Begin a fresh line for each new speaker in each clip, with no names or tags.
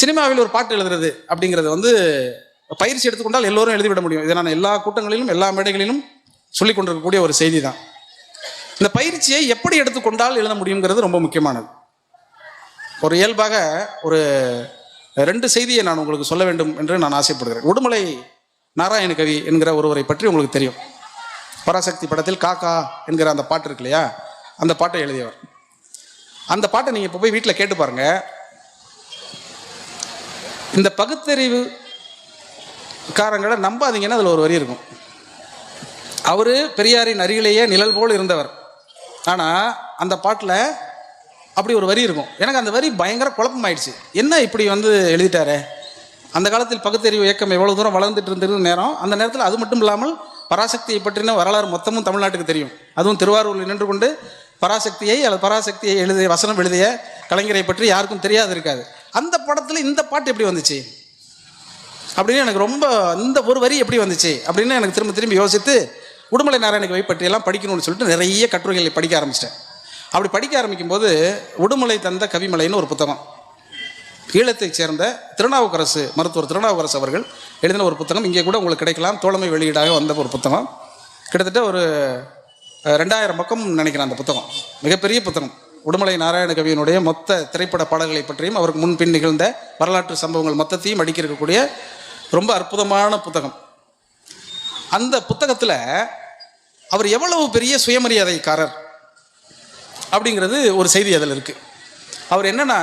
சினிமாவில் ஒரு பாட்டு எழுதுறது அப்படிங்கிறது வந்து பயிற்சி எடுத்துக்கொண்டால் எல்லோரும் எழுதிவிட முடியும். இதை நான் எல்லா கூட்டங்களிலும் எல்லா மேடைகளிலும் சொல்லிக் கொண்டிருக்கக்கூடிய ஒரு செய்தி தான் இந்த பயிற்சியை எப்படி எடுத்துக்கொண்டால் எழுத முடியுங்கிறது ரொம்ப முக்கியமானது. ஒரு இயல்பாக ஒரு ரெண்டு செய்தியை நான் உங்களுக்கு சொல்ல வேண்டும் என்று நான் ஆசைப்படுகிறேன். உடுமலை நாராயண கவி என்கிற ஒருவரை பற்றி உங்களுக்கு தெரியும். பராசக்தி படத்தில் காக்கா என்கிற அந்த பாட்டு இருக்கு இல்லையா? அந்த பாட்டை எழுதியவர். அந்த பாட்டை நீங்கள் இப்போ போய் வீட்டில் கேட்டு பாருங்கள் இந்த பகுத்தறிவு காரங்களை நம்பாதீங்கன்னா அதில் ஒரு வரி இருக்கும். அவர் பெரியாரின் அருகிலேயே நிழல் போல் இருந்தவர். ஆனால் அந்த பாட்டில் அப்படி ஒரு வரி இருக்கும். எனக்கு அந்த வரி பயங்கர குழப்பமாயிடுச்சு. என்ன இப்படி வந்து எழுதிட்டாரே? அந்த காலத்தில் பகுத்தறிவு இயக்கம் எவ்வளோ தூரம் வளர்ந்துட்டு இருந்தது நேரம் அந்த நேரத்தில் அது மட்டும் இல்லாமல் பராசக்தியை பற்றின வரலாறு மொத்தமும் தமிழ்நாட்டுக்கு தெரியும். அதுவும் திருவாரூரில் நின்று கொண்டு பராசக்தியை அல்லது பராசக்தியை எழுதிய வசனம் எழுதிய கலைஞரை பற்றி யாருக்கும் தெரியாது இருக்காது. அந்த படத்தில் இந்த பாட்டு எப்படி வந்துச்சு? அப்படின்னு எனக்கு ரொம்ப இந்த ஒரு வரி எப்படி வந்துச்சு? அப்படின்னு எனக்கு திரும்ப திரும்பி யோசித்து உடுமலை நாராயண வைப்பற்றியெல்லாம் பற்றியெல்லாம் படிக்கணும்னு சொல்லிட்டு நிறைய கட்டுரைகளை படிக்க ஆரம்பிச்சிட்டேன். அப்படி படிக்க ஆரம்பிக்கும் போது உடுமலை தந்த கவிமலைன்னு ஒரு புத்தகம். ஈழத்தைச் சேர்ந்த திருநாவுக்கரசு மருத்துவர் திருநாவுக்கரசு அவர்கள் எழுதின ஒரு புத்தகம். இங்கே கூட உங்களுக்கு கிடைக்கலாம். தோழமை வெளியீடாக வந்த ஒரு புத்தகம். கிட்டத்தட்ட ஒரு ரெண்டாயிரம் பக்கம் நினைக்கிறேன் அந்த புத்தகம். மிகப்பெரிய புத்தகம். உடுமலை நாராயண கவியினுடைய மொத்த திரைப்பட பாடல்களை பற்றியும் அவருக்கு முன்பின் நிகழ்ந்த வரலாற்று சம்பவங்கள் மொத்தத்தையும் அடிக்க இருக்கக்கூடிய ரொம்ப அற்புதமான புத்தகம். அந்த புத்தகத்தில் அவர் எவ்வளவு பெரிய சுயமரியாதைக்காரர் அப்படிங்கிறது ஒரு செய்தி அதில் இருக்குது அவர் என்னென்னா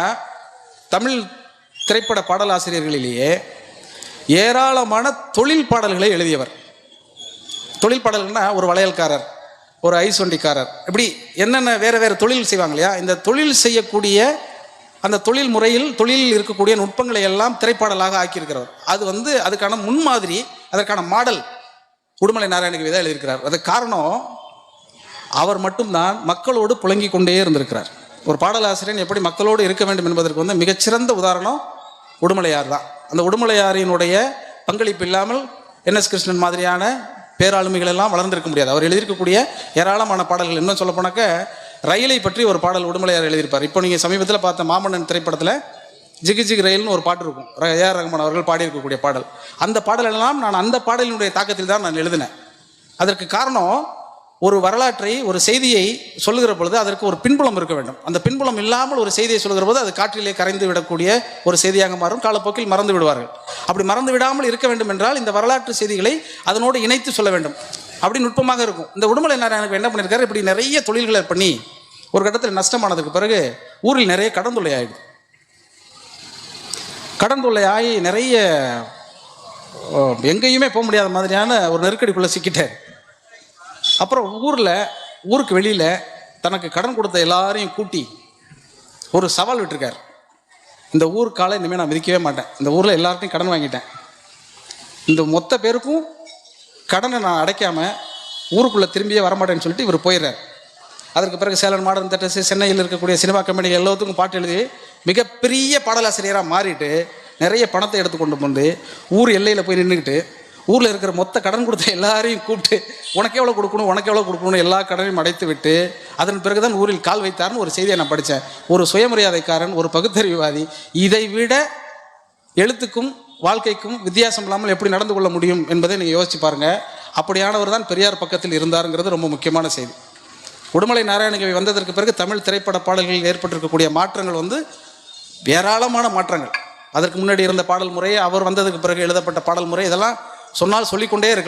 தமிழ் திரைப்பட பாடலாசிரியர்களிலேயே ஏராளமான தொழில் பாடல்களை எழுதியவர். தொழில் பாடல்கள்னா ஒரு வளையல்காரர். ஒரு ஐஸ் வண்டிக்காரர் இப்படி என்னென்ன வேறு வேறு தொழில் செய்வாங்க இல்லையா? இந்த தொழில் செய்யக்கூடிய அந்த தொழில் முறையில் தொழிலில் இருக்கக்கூடிய நுட்பங்களை எல்லாம் திரைப்பாடலாக ஆக்கியிருக்கிறவர். அது வந்து அதுக்கான முன்மாதிரி அதற்கான மாடல் உடுமலை நாராயணகவி தான் எழுதியிருக்கிறார். அதுக்கு காரணம் அவர் மட்டும்தான் மக்களோடு புழங்கி கொண்டே இருந்திருக்கிறார். ஒரு பாடலாசிரியன் எப்படி மக்களோடு இருக்க வேண்டும் என்பதற்கு வந்து மிகச்சிறந்த உதாரணம் உடுமலையார் தான். அந்த உடுமலையாரினுடைய பங்களிப்பு இல்லாமல் என் எஸ் கிருஷ்ணன் மாதிரியான பேராளுமைகள் எல்லாம் வளர்ந்திருக்க முடியாது. அவர் எழுதியிருக்கக்கூடிய ஏராளமான பாடல்கள். இன்னும் சொல்ல போனாக்க ரயிலை பற்றி ஒரு பாடல் உடுமலையார் எழுதியிருப்பார். இப்போ நீங்கள் சமீபத்தில் பார்த்த மாமன்னன் திரைப்படத்தில் ஜிகி ஜிகி ரயில்னு ஒரு பாட்டு இருக்கும். ஏஆர் ரஹ்மான் அவர்கள் பாடியிருக்கக்கூடிய பாடல். அந்த பாடலெல்லாம் நான் அந்த பாடலினுடைய தாக்கத்தில் தான் நான் எழுதினேன். அதற்கு காரணம் ஒரு வரலாற்றை ஒரு செய்தியை சொல்லுகிற பொழுது அதற்கு ஒரு பின்புலம் இருக்க வேண்டும். அந்த பின்புலம் இல்லாமல் ஒரு செய்தியை சொல்லுகிற போது அது காற்றிலே கரைந்து விடக்கூடிய ஒரு செய்தியாக மாறும். காலப்போக்கில் மறந்து விடுவார்கள். அப்படி மறந்து விடாமல் இருக்க வேண்டும் என்றால் இந்த வரலாற்று செய்திகளை அதனோடு இணைத்து சொல்ல வேண்டும். அப்படி நுட்பமாக இருக்கும். இந்த உடுமலை நாராயணனுக்கு என்ன பண்ணியிருக்காரு? இப்படி நிறைய தொழில்களை பண்ணி ஒரு கட்டத்தில் நஷ்டமானதுக்கு பிறகு ஊரில் நிறைய கடன் தொல்லை ஆயிடுது. கடன் தொல்லை ஆகி நிறைய எங்கேயுமே போக முடியாத மாதிரியான ஒரு நெருக்கடிக்குள்ளே சிக்கிட்டார். அப்புறம் ஊரில் ஊருக்கு வெளியில் தனக்கு கடன் கொடுத்த எல்லாரையும் கூட்டி ஒரு சவால் விட்டுருக்கார். இந்த ஊருக்கால இனிமேல் நான் விதிக்கவே மாட்டேன். இந்த ஊரில் எல்லார்ட்டையும் கடன் வாங்கிட்டேன். இந்த மொத்த பேருக்கும் கடனை நான் அடைக்காமல் ஊருக்குள்ளே திரும்பியே வரமாட்டேன்னு சொல்லிட்டு இவர் போயிடுறார். அதற்கு பிறகு சேலன் மாடர்ன் தேட்டர்ஸ் சென்னையில் இருக்கக்கூடிய சினிமா கம்பெனி எல்லாத்துக்கும் பாட்டு எழுதி மிகப்பெரிய பாடலாசிரியராக மாறிட்டு நிறைய பணத்தை எடுத்து கொண்டு வந்து ஊர் எல்லையில் போய் நின்றுக்கிட்டு ஊரில் இருக்கிற மொத்த கடன் கொடுத்த எல்லாரையும் கூப்பிட்டு உனக்கு எவ்வளோ கொடுக்கணும் உனக்கு எவ்வளோ கொடுக்கணும் எல்லா கடனையும் அடைத்து விட்டு அதன் பிறகு தான் ஊரில் கால் வைத்தார்னு ஒரு செய்தியை நான் படித்தேன் ஒரு சுயமரியாதைக்காரன் ஒரு பகுத்தறிவுவாதி. இதை விட எழுத்துக்கும் வாழ்க்கைக்கும் வித்தியாசம் இல்லாமல் எப்படி நடந்து கொள்ள முடியும் என்பதை நீங்கள் யோசிச்சு பாருங்கள் அப்படியானவர் தான் பெரியார் பக்கத்தில் இருந்தாருங்கிறது ரொம்ப முக்கியமான செய்தி. உடுமலை நாராயணகவி வந்ததற்கு பிறகு தமிழ் திரைப்பட பாடல்களில் ஏற்பட்டிருக்கக்கூடிய மாற்றங்கள் வந்து ஏராளமான மாற்றங்கள். அதற்கு முன்னாடி இருந்த பாடல் முறை அவர் வந்ததுக்கு பிறகு எழுதப்பட்ட பாடல் முறை இதெல்லாம் சொன்னால் சொல்லிக்கொண்டே இருக்கலாம்.